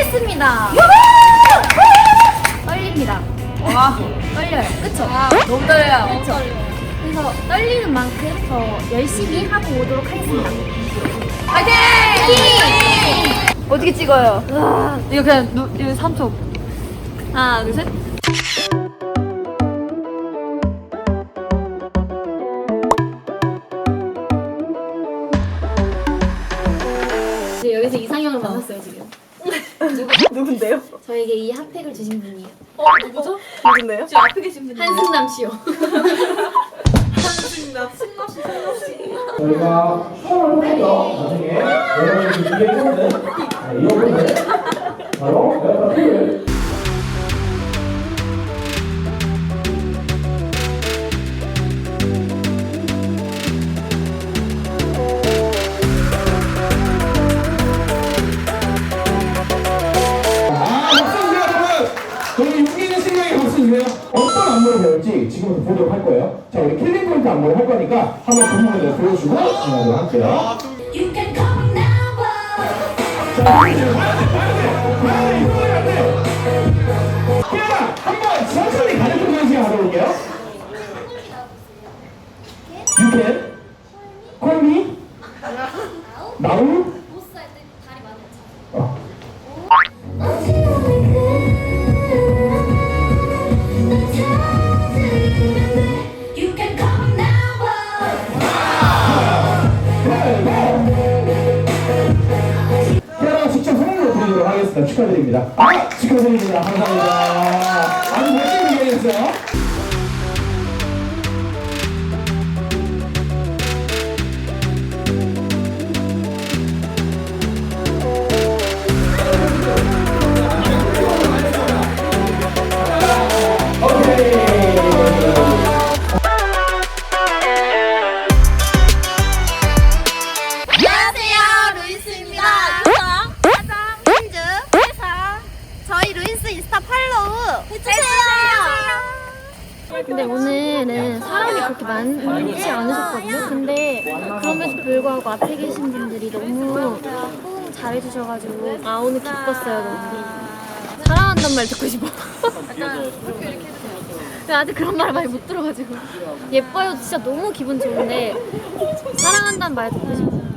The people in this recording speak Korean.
시작했습니다. 떨립니다. 와, 떨려요. 그쵸? 너무 떨려요. 그쵸? 그래서 떨리는 만큼 더 열심히 하고 오도록 하겠습니다. 파이팅! 어떻게 찍어요? 이거 그냥 누, 이거 3초. 하나, 둘, 셋. 이제 여기서 이상형을 만났어요, 지금. 누군데요? 저에게 이 핫팩을 주신 분이에요. 누군데요? 지금 앞에 계신 분. 한승남 씨요. 저희가 처음을 해서 나중에 여러분들이 이해해보는 이어보는 바로 여러분 을 저희 있는 생명의 박수주세요. 어떤 안무를 배울지 지금부터 보도록 할 거예요. 자, 우리 킬링 포인트 안무를 할 거니까 한번 그 부분을 보여주고 진행하도록 할게요. You can call me now. 피아나 한번 천천히 가르쳐주는 시간 가져볼게요. You can call me now. 축하드립니다. 아, 축하드립니다. 감사합니다. 아주 멋진. 안녕하세요 인스타 팔로우 해주세요 근데 오늘은 사람이 그렇게 많지 않으셨거든요. 근데 그럼에도 불구하고 앞에 계신 분들이 너무 잘해주셔가지고 아 오늘 기뻤어요 너무. 사랑한단 말 듣고 싶어. 근데 아직 그런 말 많이 못 들어가지고 예뻐요 진짜 너무 기분 좋은데 사랑한다는 말 듣고 싶어.